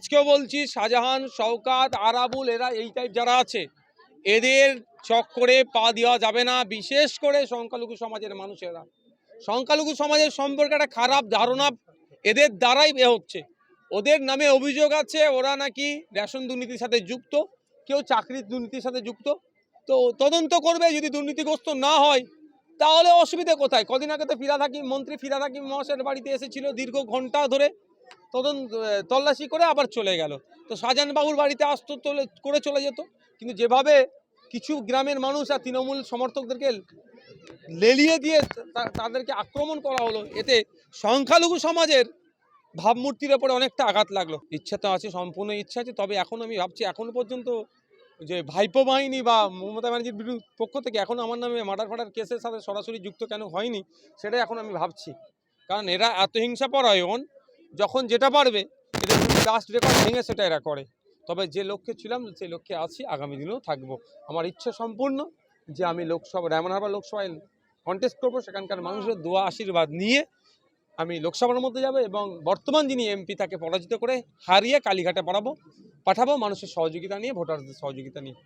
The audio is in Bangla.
আজকেও বলছি, শাহজাহান, শওকাত, আরাবুল, এরা এই টাইপ যারা আছে, এদের চক্করে পা দেওয়া যাবে না। বিশেষ করে সংখ্যালঘু সমাজের মানুষেরা। সংখ্যালঘু সমাজের সম্পর্কে একটা খারাপ ধারণা এদের দ্বারাই এ হচ্ছে। ওদের নামে অভিযোগ আছে, ওরা নাকি রেশন দুর্নীতির সাথে যুক্ত, কেউ চাকরির দুর্নীতির সাথে যুক্ত। তো তদন্ত করবে, যদি দুর্নীতিগ্রস্ত না হয়, তাহলে অসুবিধা কোথায়? কদিন আগে তো ফিরা হাকিম, মন্ত্রী ফিরা হাকিম মহাশয়ের বাড়িতে এসেছিল দীর্ঘ ঘণ্টা ধরে। তদন্ত তল্লাশি করে আবার চলে গেল। তো শাহজাহান বাবুর বাড়িতে আসতো করে চলে যেত। কিন্তু যেভাবে কিছু গ্রামের মানুষ আর তৃণমূল সমর্থকদেরকে লেলিয়ে দিয়ে তাদেরকে আক্রমণ করা হলো, এতে সংখ্যালঘু সমাজের ভাবমূর্তির ওপরে অনেকটা আঘাত লাগল। ইচ্ছা তো আছে, সম্পূর্ণ ইচ্ছা আছে, তবে এখন আমি ভাবছি, এখনও পর্যন্ত যে ভাইপো বাহিনী বা মমতা ব্যানার্জির বিরুদ্ধ পক্ষ থেকে এখনও আমার নামে মার্ডার ফাটার কেসের সাথে সরাসরি যুক্ত কেন হয়নি, সেটাই এখন আমি ভাবছি। কারণ এরা এত হিংসা পরায়ণ যখন যেটা পারবে লাস্ট রেকর্ড ভেঙে সেটা এরা করে। তবে যে লক্ষ্যে ছিলাম, সেই লক্ষ্যে আছি, আগামী দিনেও থাকব। আমার ইচ্ছা সম্পূর্ণ যে আমি লোকসভা ডায়মন্ড হারবার লোকসভায় কন্টেস্ট করব, সেখানকার মানুষের দোয়া, আশীর্বাদ নিয়ে আমি লোকসভার মধ্যে যাব এবং বর্তমান যিনি এমপি তাকে পরাজিত করে হারিয়ে কালীঘাটে পাঠাবো পাঠাবো মানুষের সহযোগিতা নিয়ে, ভোটারদের সহযোগিতা নিয়ে।